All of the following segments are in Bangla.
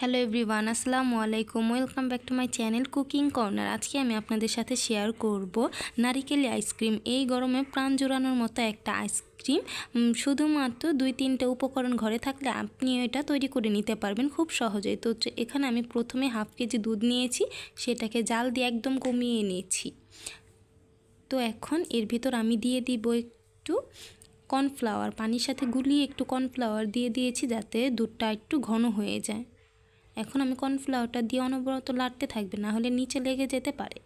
হ্যালো এভরিওয়ান আসসালামু আলাইকুম। Welcome back to my channel cooking corner আজকে আমি আপনাদের সাথে শেয়ার করব নারিকেলি আইসক্রিম এই গরমে প্রাণ জোড়ানোর মতো একটা আইসক্রিম শুধুমাত্র দুই তিনটে উপকরণ ঘরে থাকলে আপনি এটা তৈরি করে নিতে পারবেন খুব সহজেই। তো এখানে আমি প্রথমে হাফ কেজি দুধ নিয়েছি, সেটাকে জাল দিয়ে একদম কমিয়ে নিয়েছি। তো এখন এর ভিতর আমি দিয়ে দিব একটু কর্নফ্লাওয়ার পানির সাথে গুলিয়ে একটু কর্নফ্লাওয়ার দিয়ে দিয়েছি যাতে দুধটা একটু ঘন হয়ে যায়। এখন আমি কর্নফ্লাওয়ারটা দিয়ে অনবরত লাড়তে থাকবে, না হলে নিচে লেগে যেতে পারে।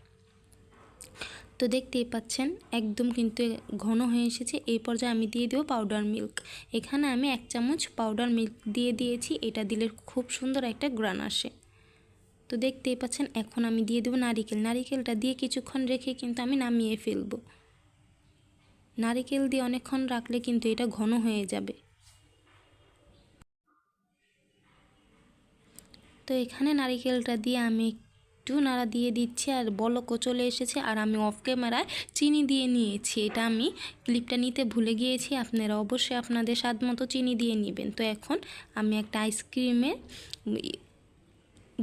তো দেখতেই পাচ্ছেন, একদম কিন্তু ঘন হয়ে এসেছে। এই পর্যায়ে আমি দিয়ে দেবো পাউডার মিল্ক এখানে আমি এক চামচ পাউডার মিল্ক দিয়ে দিয়েছি। এটা দিলে খুব সুন্দর একটা গ্রান আসে। তো দেখতেই পাচ্ছেন, এখন আমি দিয়ে দেবো নারিকেল। নারিকেলটা দিয়ে কিছুক্ষণ রেখে কিন্তু আমি নামিয়ে ফেলব। নারিকেল দিয়ে অনেকক্ষণ রাখলে কিন্তু এটা ঘন হয়ে যাবে। তো এখানে নারিকেলটা দিয়ে আমি একটু নাড়া দিয়ে দিচ্ছি আর বলকও চলে এসেছে আর আমি অফ ক্যামেরায় চিনি দিয়ে নিয়েছি। এটা আমি ক্লিপটা নিতে ভুলে গিয়েছি, আপনারা অবশ্যই আপনাদের স্বাদ মতো চিনি দিয়ে নেবেন। তো এখন আমি একটা আইসক্রিমের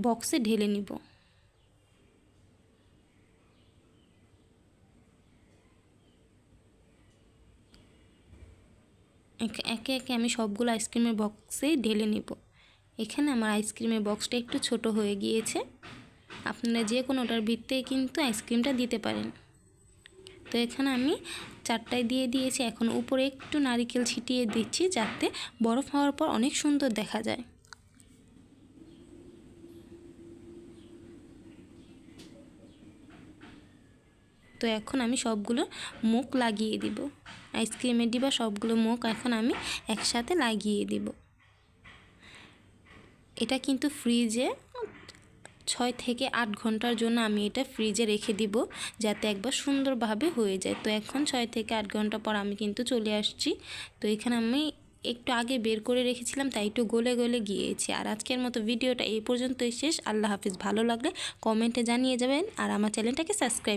বক্সে ঢেলে নিব। একে একে একে আমি সবগুলো আইসক্রিমের বক্সে ঢেলে নেব। এখানে আমার আইসক্রিমের বক্সটা একটু ছোট হয়ে গিয়েছে। আপনারা যে কোনোটার ভিত্তে কিন্তু আইসক্রিমটা দিতে পারেন। তো এখানে আমি চারটায় দিয়ে দিয়েছি। এখন উপরে একটু নারিকেল ছিটিয়ে দিচ্ছি যাতে বরফ হওয়ার পর অনেক সুন্দর দেখা যায়। তো এখন আমি সবগুলো মুখ লাগিয়ে দিব। আইসক্রিমের ডিবা সবগুলো মুখ এখন আমি একসাথে লাগিয়ে দিব। এটা কিন্তু ফ্রিজে ছয় থেকে আট ঘণ্টার জন্য আমি এটা ফ্রিজে রেখে দিব যাতে একবার সুন্দরভাবে হয়ে যায়। তো এখন ছয় থেকে আট ঘণ্টা পর আমি কিন্তু চলে আসছি। তো এখানে আমি একটু আগে বের করে রেখেছিলাম, তাই একটু গলে গলে গিয়েছি। আর আজকের মতো ভিডিওটা এই পর্যন্তই শেষ। আল্লাহ হাফিজ। ভালো লাগলে কমেন্টে জানিয়ে যাবেন। আর আমার চ্যানেলটাকে সাবস্ক্রাইব